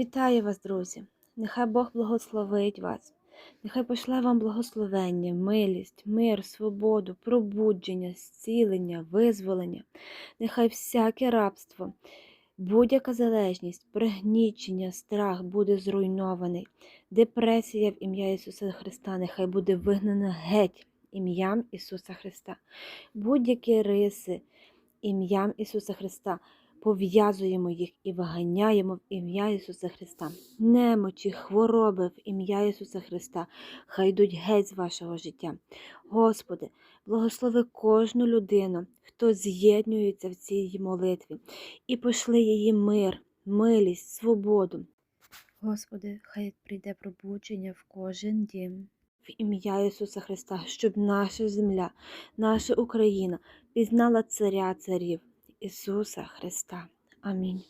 Вітаю вас, друзі! Нехай Бог благословить вас, нехай пошле вам благословення, милість, мир, свободу, пробудження, зцілення, визволення, нехай всяке рабство, будь-яка залежність, пригнічення, страх буде зруйнований, депресія в ім'я Ісуса Христа, нехай буде вигнана геть ім'ям Ісуса Христа, будь-які риси ім'ям Ісуса Христа. Пов'язуємо їх і виганяємо в ім'я Ісуса Христа. Немочі, хвороби в ім'я Ісуса Христа. Хай йдуть геть з вашого життя. Господи, благослови кожну людину, хто з'єднується в цій молитві, і пошли її мир, милість, свободу. Господи, хай прийде пробудження в кожен дім. В ім'я Ісуса Христа, щоб наша земля, наша Україна пізнала Царя Царів. Ісуса Христа. Амінь.